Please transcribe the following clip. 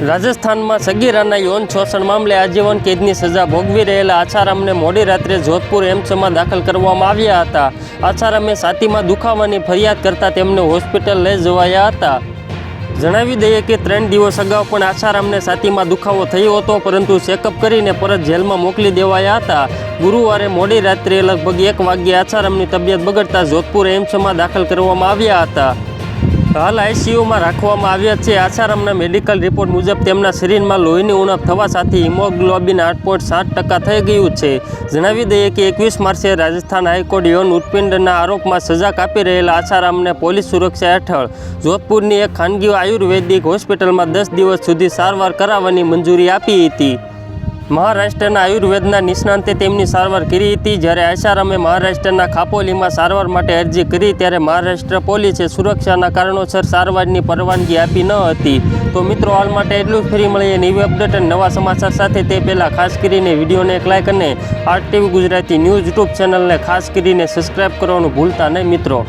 રાજસ્થાનમાં સગીરાના યૌન શોષણ મામલે આજીવન કેદની સજા ભોગવી રહેલા આછારામને મોડી રાત્રે જોધપુર એમ્સમાં દાખલ કરવામાં આવ્યા હતા. આસારામે છાતીમાં દુખાવાની ફરિયાદ કરતા તેમને હોસ્પિટલ લઈ જવાયા હતા. જણાવી દઈએ કે ત્રણ દિવસ અગાઉ પણ આસારામને છાતીમાં દુખાવો થયો હતો, પરંતુ ચેકઅપ કરીને પરત જેલમાં મોકલી દેવાયા હતા. ગુરુવારે મોડી રાત્રે લગભગ એક વાગ્યે આછારામની તબિયત બગડતા જોધપુર એમ્સમાં દાખલ કરવામાં આવ્યા હતા. હાલ આઈસીયુમાં રાખવામાં આવ્યા છે. આસારામના મેડિકલ રિપોર્ટ મુજબ તેમના શરીરમાં લોહીની ઉણપ થવા સાથે હિમોગ્લોબિન આઠ પોઈન્ટ સાત ટકા થઈ ગયું છે. જણાવી દઈએ કે એકવીસ માર્ચે રાજસ્થાન હાઈકોર્ટ યૌન ઉત્પીડનના આરોપમાં સજા કાપી રહેલા આસારામને પોલીસ સુરક્ષા હેઠળ જોધપુરની એક ખાનગી આયુર્વેદિક હોસ્પિટલમાં દસ દિવસ સુધી સારવાર કરાવવાની મંજૂરી આપી હતી. મહારાષ્ટ્રના આયુર્વેદના નિષ્ણાંતે તેમની સારવાર કરી હતી. જ્યારે આશારામે મહારાષ્ટ્રના ખાપોલીમાં સારવાર માટે અરજી કરી, ત્યારે મહારાષ્ટ્ર પોલીસે સુરક્ષાના કારણોસર સારવારની પરવાનગી આપી ન હતી. તો મિત્રો, હાલ માટે એટલું ફરી મળીએ નવી અપડેટ અને નવા સમાચાર સાથે. તે પહેલાં ખાસ કરીને વિડીયોને એક લાઇક અને R TV Gujarati news YouTube ચેનલને ખાસ કરીને સબસ્ક્રાઈબ કરવાનું ભૂલતા નહીં મિત્રો.